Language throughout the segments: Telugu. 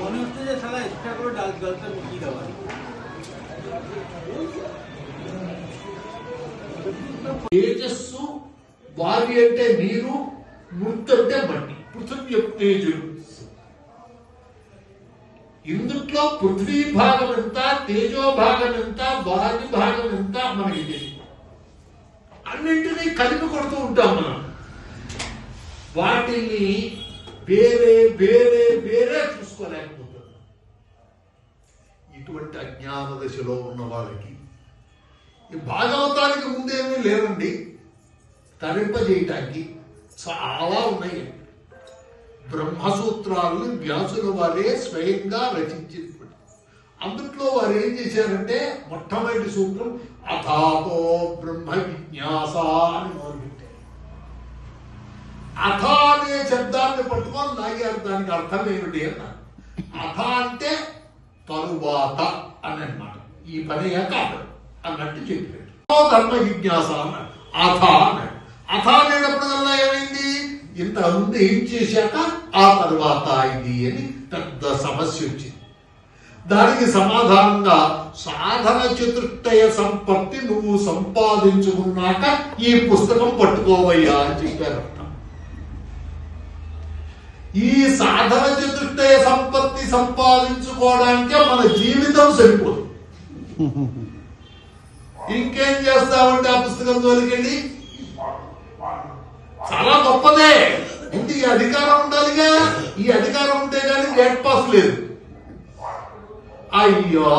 মনে হচ্ছে যে সালা এক্সট্রা করে ডাল জলটা মিশিয়ে দেওয়া తేజస్సు వారి అంటే నీరు మృతి అంటే మట్టి పృథివ్య తేజుడు ఇందుట్లో పృథ్వీ భాగం ఎంత తేజో భాగం ఎంత వాయు భాగం ఎంత మనకి తెలియదు అన్నింటినీ కలిపి కొడుతూ ఉంటాం మనం. వాటిని వేరే వేరే వేరే చూసుకోలేకపోతున్నాం. ఇటువంటి అజ్ఞాన దశలో ఉన్న వాళ్ళకి ఈ భాగవతానికి ముందేమీ లేవండి తరింపజేయటానికి చాలా ఉన్నాయి. బ్రహ్మసూత్రాలను వ్యాసుల వారే స్వయంగా రచించినటువంటి. అందుట్లో వారు ఏం చేశారంటే మొట్టమొదటి సూత్రం అథాతో బ్రహ్మ విజ్ఞాస అని మొదలుపెట్టారు. అథ అనే శబ్దాన్ని పట్టుకొని లాగారు దానికి అర్థం ఏమిటి అన్నారు అథ అంటే తరువాత అని అన్నమాట. ఈ పని కాదు అన్నట్టు చెప్పాడు ఓ ధర్మ జిజ్ఞాస అన్నాడు అథ అన్నాడు అథ అనేటప్పుడు ఇంత ముందు ఏం చేశాక ఆ తర్వాత ఇది అని పెద్ద సమస్య వచ్చింది. దానికి సమాధానంగా సాధన చతుష్టయ సంపత్తి నువ్వు సంపాదించుకున్నాక ఈ పుస్తకం పట్టుకోవయ్యా అని చెప్పారు. ఈ సాధన చతుష్టయ సంపత్తి సంపాదించుకోవడానికే మన జీవితం సరిపోదు. ఇంకేం చేస్తామంటే ఆ పుస్తకం తోలికెళ్ళి చాలా గొప్పదే. అంటే ఈ అధికారం ఉండాలిగా. ఈ అధికారం ఉంటే కానీ గేట్ పాస్ లేదు. అయ్యో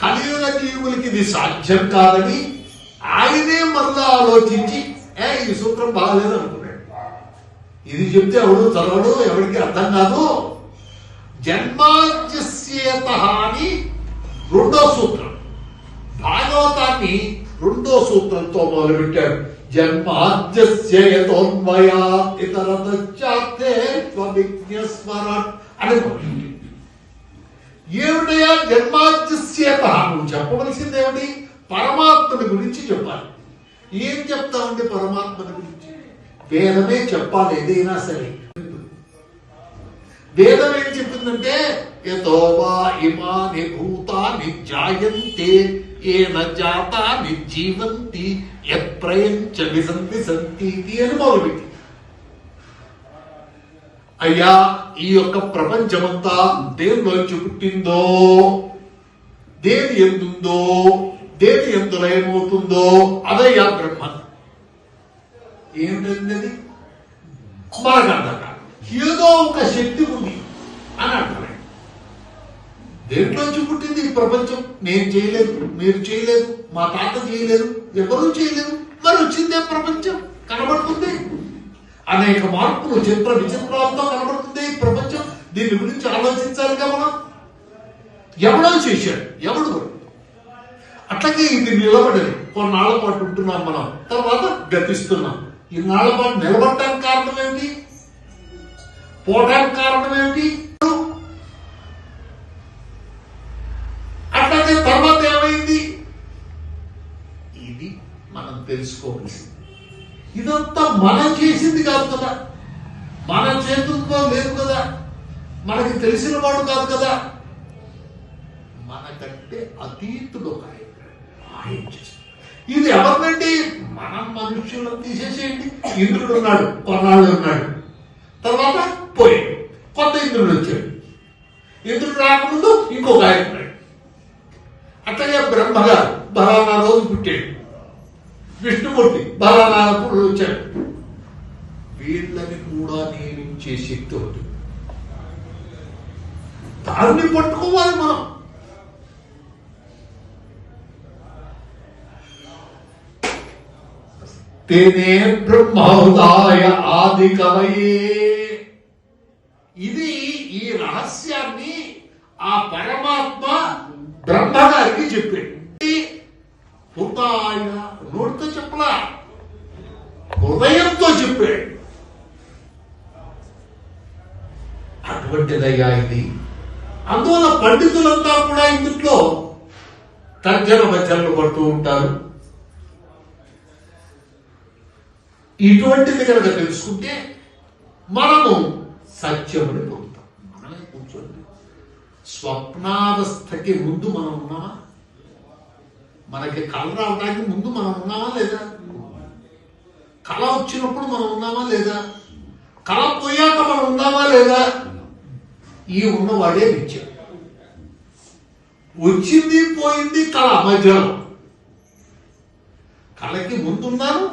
కలియుగ జీవులకి ఇది సాధ్యం కాదని ఆయనే మరలా ఆలోచించి ఏ ఈ సూత్రం బాగాలేదు అనుకున్నాడు ఇది చెప్తే ఎవడు చదవడు ఎవరికి అర్థం కాదు. జన్మాద్యస్యేత అని రెండో సూత్రం. రెండో సూత్రంతో మొదలుపెట్టాడు. జన్మాద్యస్యతోన్వయా ఇతరతే స్మరణ్ అని ఏమిటయా జన్మాద్యస్యత నువ్వు చెప్పవలసింది ఏమిటి పరమాత్మని గురించి చెప్పాలి. ఏం చెప్తామండి పరమాత్మని గురించి? వేదమే చెప్పాలి ఏదైనా సరే. వేదం ఏం చెప్పిందంటే యథోవా ఇమాని భూతాని జాయంతే ఏన జాతా జీవంతి ఎప్రయంచ విసంతి సంతి అని మొదలుపెట్టి. అయ్యా ఈ యొక్క ప్రపంచమంతా దేనిలోంచి పుట్టిందో దేని ఎందుందో దేని ఎందు లయమవుతుందో అదయ్యా బ్రహ్మ. ఏంటంది అది ఏదో ఒక శక్తి ఉంది అని అంటారు దేంట్లోంచి పుట్టింది ఈ ప్రపంచం? నేను చేయలేదు మీరు చేయలేదు మా తాత చేయలేదు ఎవరూ చేయలేదు. మరి వచ్చిందే ప్రపంచం? కనబడుతుంది. అనేక మార్పులు చిత్ర విచిత్రాలతో కనబడుతుంది ఈ ప్రపంచం. దీని గురించి ఆలోచించాలిగా మనం ఎవడో చేశాడు ఎవడు అట్లాగే ఇది నిలబడదు కొన్నాళ్ళ పాటు ఉంటున్నాం మనం. తర్వాత గతిస్తున్నాం. ఇన్నాళ్ళ పాటు నిలబడటానికి కారణం ఏమిటి? పోవడానికి కారణం ఏమిటి అట్లాగే తర్వాత ఏమైంది ఇది మనం తెలుసుకోవాల్సింది. ఇదంతా మనం చేసింది కాదు కదా. మన చేతుల్లో లేదు కదా. మనకి తెలిసిన వాడు కాదు కదా. మనకంటే అతీతుడు ఆయన. ఆయన చేస్తుంది ఇది ఎవరినండి మనం మనుష్యులను తీసేసేయండి. ఇంద్రుడు ఉన్నాడు కొన్నాళ్ళు ఉన్నాడు. తర్వాత పోయాడు. కొత్త ఇంద్రుడు వచ్చాడు. ఇంద్రుడు రాకముందు ఇంకొక ఆయన ఉన్నాడు. అట్లాగే బ్రహ్మగారు బలానా రోజు పుట్టాడు. విష్ణుమూర్తి బలానా అప్పుడు వచ్చాడు. వీళ్ళని కూడా నియమించే శక్తి ఉంటుంది దాన్ని పట్టుకోవాలి మనం. తేనే బ్రహ్మోదాయ ఆది కవయే ఇది ఈ రహస్యాన్ని ఆ పరమాత్మ బ్రహ్మగారికి చెప్పాడు. హృదయ నోటితో చెప్పలా హృదయంతో చెప్పాడు అటువంటిదయ్యా ఇది. అందువల్ల పండితులంతా కూడా ఇందులో తర్జన భజనలు పడుతూ ఉంటారు. ఇటువంటిది కనుక తెలుసుకుంటే మనము సత్యముని పొందుతాం. మనమే కూర్చోండి. స్వప్నావస్థకి ముందు మనం ఉన్నామా? మనకి కళ రావడానికి ముందు మనం ఉన్నామా లేదా? కళ వచ్చినప్పుడు మనం ఉన్నామా లేదా? కళ పోయాక మనం ఉన్నామా లేదా? ఈ ఉన్నవాడే నిత్యం. వచ్చింది పోయింది కళ మధ్యాహ్నం. కళకి ముందున్నాను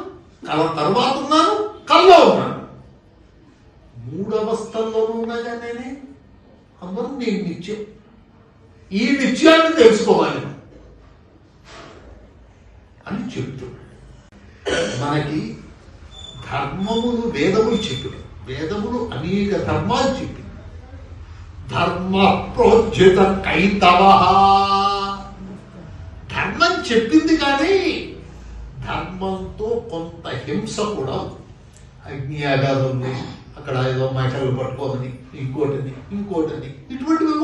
కళ తర్వాత ఉన్నాను కళ్ళలో ఉన్నాను. మూడు అవస్థల్లోనూ ఉన్నాగా నేనే. అందరూ నేను నిత్యం. ఈ నిత్యాన్ని తెలుసుకోవాలి. చెప్తున్నాడు మనకి ధర్మములు వేదములు చెప్పిన వేదములు అనేక ధర్మాలు చెప్పిన ధర్మ ప్రోజ్యత కైతవ ధర్మం చెప్పింది కానీ ధర్మంతో కొంత హింస కూడా ఉంది. అగ్నియాగాలు ఉన్నాయి అక్కడ ఏదో మైకలు పట్టుకోమని ఇంకోటిని ఇంకోటిని. ఇటువంటివి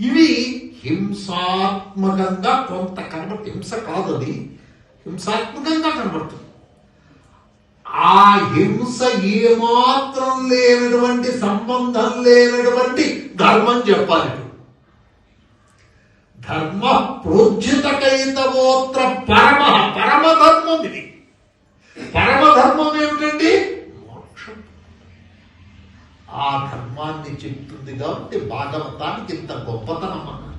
ఇవి హింసాత్మకంగా కొంత కనబడుతుంది హింస కాదు అది. హింసాత్మకంగా కనబడుతుంది. ఆ హింస ఏమాత్రం లేనటువంటి సంబంధం లేనటువంటి ధర్మం చెప్పాలి. ఇప్పుడు. ధర్మ ప్రోజ్జితకైతవోత్ర పరమ పరమధర్మం ఇది. పరమధర్మ చెప్తుంది కాబట్టి భాగవతానికి ఇంత గొప్పతనం అన్న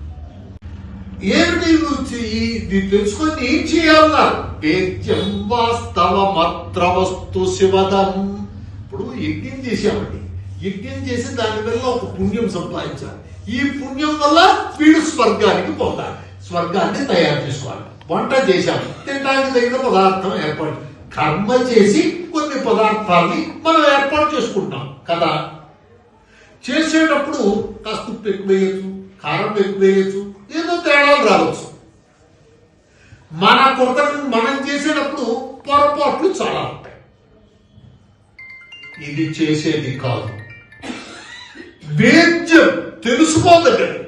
ఏమిటి నువ్వు ఇది తెలుసుకొని ఏం చేయాలన్నారు వేద్యం వాస్తవమత్ర వస్తు శివదం. ఇప్పుడు యజ్ఞం చేసామండి యజ్ఞం చేసి దాని వల్ల ఒక పుణ్యం సంపాదించాలి. ఈ పుణ్యం వల్ల వీడు స్వర్గానికి పొందాలి స్వర్గాన్ని తయారు చేసుకోవాలి. వంట చేశాము తినడానికి తగిన పదార్థం ఏర్పాటు. కర్మ చేసి కొన్ని పదార్థాన్ని మనం ఏర్పాటు చేసుకుంటాం. కదా? చేసేటప్పుడు కాస్త ఉప్పు ఎక్కువ వేయచ్చు కారం ఎక్కువ వేయచ్చు ఏదో తేడాలు రావచ్చు. మన కొరతను మనం చేసేటప్పుడు పొరపాట్లు చాలా ఉంటాయి. ఇది చేసేది కాదు. వేద్యం తెలుసుకోదగ్గది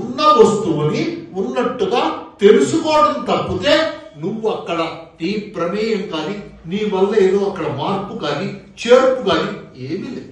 ఉన్న వస్తువుని ఉన్నట్టుగా తెలుసుకోవడం తప్పితే నువ్వు అక్కడ నీ ప్రమేయం కానీ నీ వల్ల ఏదో అక్కడ మార్పు కానీ చేర్పు కానీ ఏమీ లేదు.